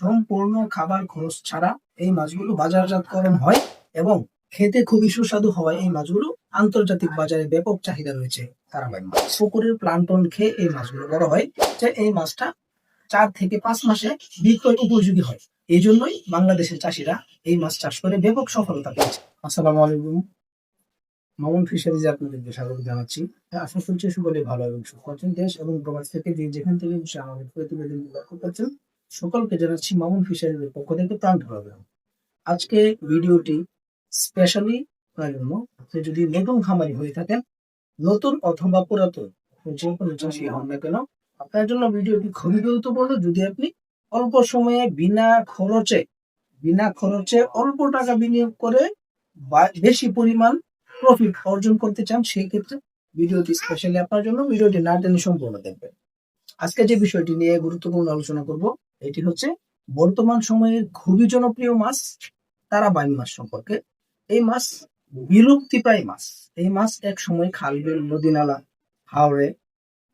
সম্পূর্ণ খাবার খরচ ছাড়া এই মাছগুলো বাজারজাতকরণ হয় এবং খেতে খুবই সুস্বাদু হওয়ায় এই মাছগুলো আন্তর্জাতিক বাজারে ব্যাপক চাহিদা রয়েছে তারাবাই মাছ। পুকুরের প্লান্টন খেয়ে এই মাছগুলো বড় হয় যে এই মাছটা চার থেকে পাঁচ মাসে বিক্রয় উপযোগী হয়। এই জন্যই বাংলাদেশের চাষিরা এই মাছ চাষ করে ব্যাপক সফলতা পেয়েছে। আসসালামু আলাইকুম। মামুন ফিশারিজে আপনাদেরকে স্বাগত জানাচ্ছি। আশা করছি সকলে ভালো এবং আছেন। দেশ এবং প্রবাস থেকে যেখান থেকে আমাদের প্রতিবেদন করছেন সকলকে জানাচ্ছি মামুন ফিশারিজের পক্ষ থেকে প্রাণ ঢালাবে আজকে ভিডিওটি স্পেশালি জন্য আপনি যদি নতুন খামারি হয়ে থাকেন, নতুন অথবা পুরাতন যে কোনো চাষি হন না কেন, আপনার জন্য ভিডিওটি খুবই গুরুত্বপূর্ণ। যদি আপনি অল্প সময়ে বিনা খরচে বিনা খরচে অল্প টাকা বিনিয়োগ করে বেশি পরিমাণ প্রফিট অর্জন করতে চান সেই ক্ষেত্রে ভিডিওটি স্পেশালি আপনার জন্য, ভিডিওটি না টেনে সম্পূর্ণ দেখবেন। আজকে যে বিষয়টি নিয়ে গুরুত্বপূর্ণ আলোচনা করব এটি হচ্ছে বর্তমান সময়ে খুবই জনপ্রিয় মাছ তারা বাইন মাছ সম্পর্কে। এই মাছ বিলুপ্তি প্রায় মাছ। এই মাছ এক সময় খাল বিল নদী নালা হাওড়ে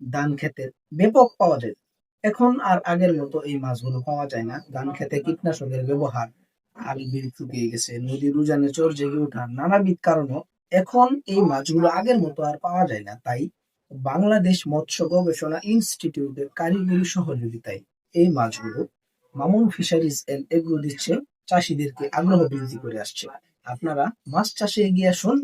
ধান খেতে ব্যাপক পাওয়া যায়। এখন আর আগের মতো এই মাছগুলো পাওয়া যায় না। ধান খেতে কীটনাশকের ব্যবহার খাল বিল শুকিয়ে গেছে। নদীর উজানে চর জেগে ওঠা নানাবিধ কারণে এখন এই মাছগুলো আগের মতো আর পাওয়া যায় না। তাই বাংলাদেশ মৎস্য গবেষণা ইনস্টিটিউটের কারিগরি সহযোগিতায় এই মাছগুলো মামুন ফিশারিজ এন্ড এগ্রো দিচ্ছে, চাষিদেরকে আগ্রহ বৃদ্ধি করে আসছে। আপনারা মাছ চাষে এগিয়ে আসুন।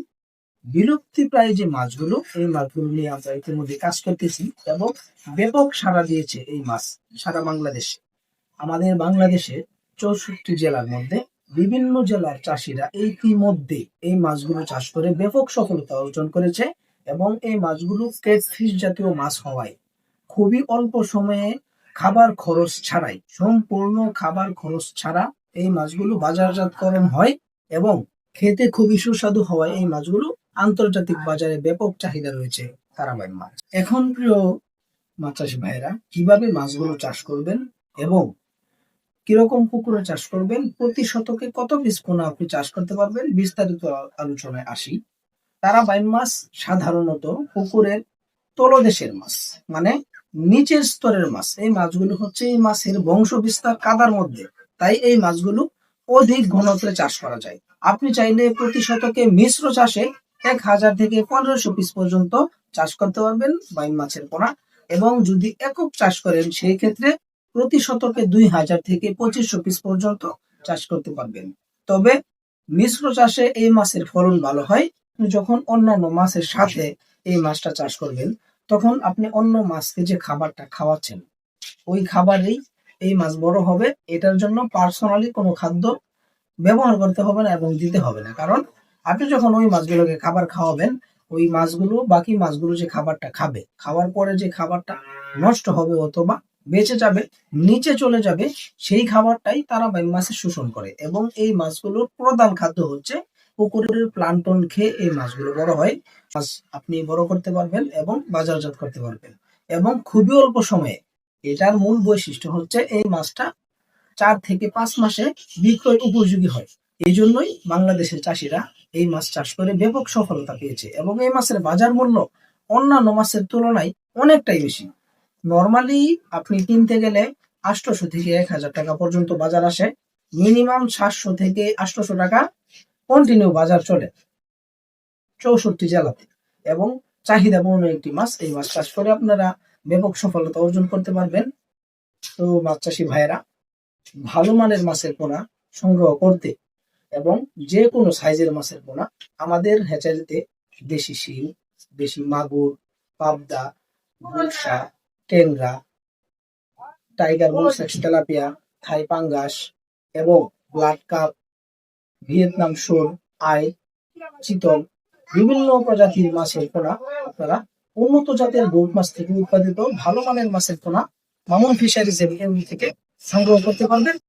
বিলুপ্তি প্রায় যে মাছগুলো, এই মাছগুলো নিয়ে আমরা ইতিমধ্যে কাজ করতেছি এবং ব্যাপক সাড়া দিয়েছে এই মাছ সারা বাংলাদেশে। আমাদের বাংলাদেশে চৌষট্টি জেলার মধ্যে বিভিন্ন জেলার চাষিরা ইতিমধ্যে এই মাছগুলো চাষ করে ব্যাপক সফলতা অর্জন করেছে এবং এই মাছগুলো কেট ফিশ জাতীয় মাছ হওয়ায় খুবই অল্প সময়ে খাবার খরচ ছাড়াই, সম্পূর্ণ খাবার খরচ ছাড়া এই মাছগুলো বাজারজাতকরণ হয় এবং খেতে খুবই সুস্বাদু হওয়ায় এই মাছগুলো আন্তর্জাতিক বাজারে ব্যাপক চাহিদা রয়েছে তারাবাই মাছ। এখন প্রিয় মাছ চাষি ভাইরা কীভাবে মাছগুলো চাষ করবেন এবং কীরকম পুকুরে চাষ করবেন, প্রতি শতকে কত পিস পোনা আপনি চাষ করতে পারবেন, বিস্তারিত আলোচনায় আসি। তারা বাইন মাছ সাধারণত পুকুরের তলদেশের মাছ মানে নিচের স্তরের মাছ, এই মাছগুলো হচ্ছে এই মাছের বংশ বিস্তার কাদার মধ্যে। তাই এই মাছগুলো অধিক ঘনত্বে চাষ করা যায়। আপনি চাইলে প্রতি শতকে মিশ্র চাষে এক হাজার থেকে পনেরোশো পিস পর্যন্ত চাষ করতে পারবেন বাইন মাছের পোনা। এবং যদি একক চাষ করেন, সেই ক্ষেত্রে প্রতি শতকে দুই হাজার থেকে পঁচিশশো পিস পর্যন্ত চাষ করতে পারবেন। তবে মিশ্র চাষে এই মাছের ফলন ভালো হয়। যখন অন্যান্য মাছের সাথে এই মাছটা চাষ করবেন তখন আপনি অন্য মাছকে যে খাবারটা খাওয়াচ্ছেন, ওই খাবারেই এই মাছ বড় হবে। এটার জন্য পার্সোনালি কোনো খাদ্য ব্যবহার করতে হবে না এবং দিতে হবে না। কারণ আপনি যখন ওই মাছগুলোকে খাবার খাওয়াবেন, ওই মাছগুলো, বাকি মাছগুলো যে খাবারটা খাবে, খাওয়ার পরে যে খাবারটা নষ্ট হবে অথবা বেঁচে যাবে, নিচে চলে যাবে, সেই খাবারটাই তারা মাছে শোষণ করে এবং এই মাছগুলোর প্রধান খাদ্য হচ্ছে পুকুরের প্লান্টন খেয়ে এই মাছগুলো বড় হয়। মাছ আপনি বড় করতে পারবেন এবং বাজারজাত করতে পারবেন। এবং খুবই অল্প সময়ে এটার মূল বৈশিষ্ট্য হচ্ছে এই মাছটা চার থেকে পাঁচ মাসে বিক্রয় উপযোগী হয়। এই জন্যই বাংলাদেশের চাষিরা এই মাছ চাষ করে ব্যাপক সফলতা পেয়েছে এবং এই মাছের বাজার মূল্য অন্যান্য মাছের তুলনায় অনেকটাই বেশি। নর্মালি আপনি কিনতে গেলে আটশোশো থেকে এক হাজার টাকা পর্যন্ত বাজার আসে। মিনিমাম সাতশো থেকে আটশোশো টাকা কন্টিনিউ বাজার চলে। চৌষট্টি জেলাতে। এবং চাহিদা চাহিদাপূর্ণ একটি মাছ এই মাছ চাষ করে আপনারা ব্যাপক সফলতা অর্জন করতে পারবেন। তো মাছ চাষি ভাইয়েরা, ভালো মানের মাছের পোনা সংগ্রহ করতে এবং যে কোনো সাইজের মাছের পোনা আমাদের হ্যাচারিতে দেশি শিল, দেশি মাগুর, পাবদা, গুলশা টেংরা টাইগার মনসেক্স তেলাপিয়া, থাই পাঙ্গাস এবং ব্লাড কাপ ভিয়েতনাম শোল আই, চিতল, বিভিন্ন প্রজাতির মাছের পোনা আপনারা উন্নত জাতের গৌট মাছ থেকে উৎপাদিত ভালো মানের মাছের পোনা মামুন ফিশারিজ এর থেকে সংগ্রহ করতে পারবেন।